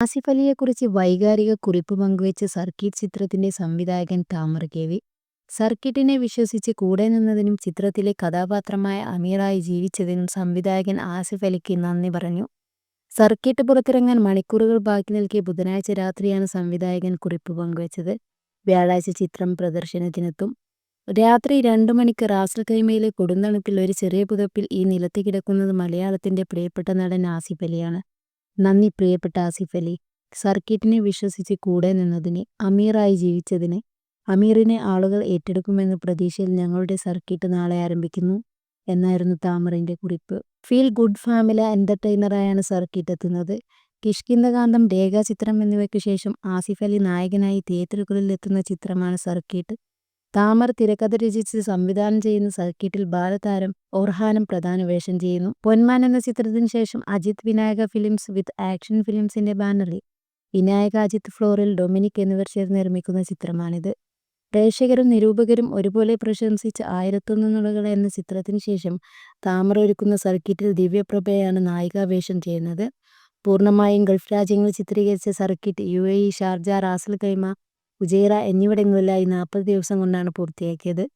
ആസിഫ് അലിയെക്കുറിച്ച് വൈകാരിക കുറിപ്പ് പങ്കുവെച്ച് സർക്കിട്ട് ചിത്രത്തിന്റെ സംവിധായകൻ താമർ കെ വി. സർക്കിട്ടിനെ വിശ്വസിച്ച് കൂടെ നിന്നതിനും ചിത്രത്തിലെ കഥാപാത്രമായ അമീറായി ജീവിച്ചതിനും സംവിധായകൻ ആസിഫ് അലിക്ക് നന്ദി പറഞ്ഞു. സർക്കിട്ട് പുറത്തിറങ്ങാൻ മണിക്കൂറുകൾ ബാക്കി നിൽക്കിയ ബുധനാഴ്ച രാത്രിയാണ് സംവിധായകൻ കുറിപ്പ് പങ്കുവെച്ചത്. വ്യാഴാഴ്ച ചിത്രം പ്രദർശനത്തിനെത്തും. രാത്രി രണ്ടു മണിക്ക് റാസൽ കൈമയിലെ കൊടുന്തണുപ്പിൽ ഒരു ചെറിയ പുതപ്പിൽ ഈ നിലത്ത് കിടക്കുന്നത് മലയാളത്തിന്റെ പ്രിയപ്പെട്ട നടൻ ആസിഫ് അലിയാണ്. നന്ദി പ്രിയപ്പെട്ട ആസിഫ് അലി. സർക്കിറ്റിനെ വിശ്വസിച്ച് കൂടെ നിന്നതിന്, അമീറായി ജീവിച്ചതിന്. അമീറിനെ ആളുകൾ ഏറ്റെടുക്കുമെന്ന പ്രതീക്ഷയിൽ ഞങ്ങളുടെ സർക്കിറ്റ് നാളെ ആരംഭിക്കുന്നു എന്നായിരുന്നു താമറിന്റെ കുറിപ്പ്. ഫീൽ ഗുഡ് ഫാമിലി എന്റർടൈനറായാണ് സർക്കിറ്റ് എത്തുന്നത്. കിഷ്കിന്ദകാന്തം രേഖാചിത്രം എന്നിവയ്ക്ക് ശേഷം ആസിഫ് അലി നായകനായി തിയേറ്ററുകളിൽ എത്തുന്ന ചിത്രമാണ് സർക്കിട്ട്. താമർ തിരക്കഥ രചിച്ച് സംവിധാനം ചെയ്യുന്ന സർക്കിട്ടിൽ ബാലതാരം ഓർഹാനം പ്രധാന വേഷം ചെയ്യുന്നു. പൊന്മാൻ എന്ന ചിത്രത്തിന് ശേഷം Ajith Vinayaka films with action ഫിലിംസിന്റെ ബാനറിൽ വിനായക, അജിത് ഫ്ലോറിൽ ഡൊമിനിക് എന്നിവർ ചേർന്ന് നിർമ്മിക്കുന്ന ചിത്രമാണിത്. പ്രേക്ഷകരും നിരൂപകരും ഒരുപോലെ പ്രശംസിച്ച ആയിരത്തൊന്ന് നുണകൾ എന്ന ചിത്രത്തിന് ശേഷം താമർ ഒരുക്കുന്ന സർക്കിറ്റിൽ ദിവ്യപ്രഭയാണ് നായികാവേഷം ചെയ്യുന്നത്. പൂർണമായും ഗൾഫ് രാജ്യങ്ങളിൽ ചിത്രീകരിച്ച Sarkeet U A E Sharjah, Ras al Khaimah, Fujairah എന്നിവിടങ്ങളിലായി നാൽപ്പത് ദിവസം കൊണ്ടാണ് പൂർത്തിയാക്കിയത്.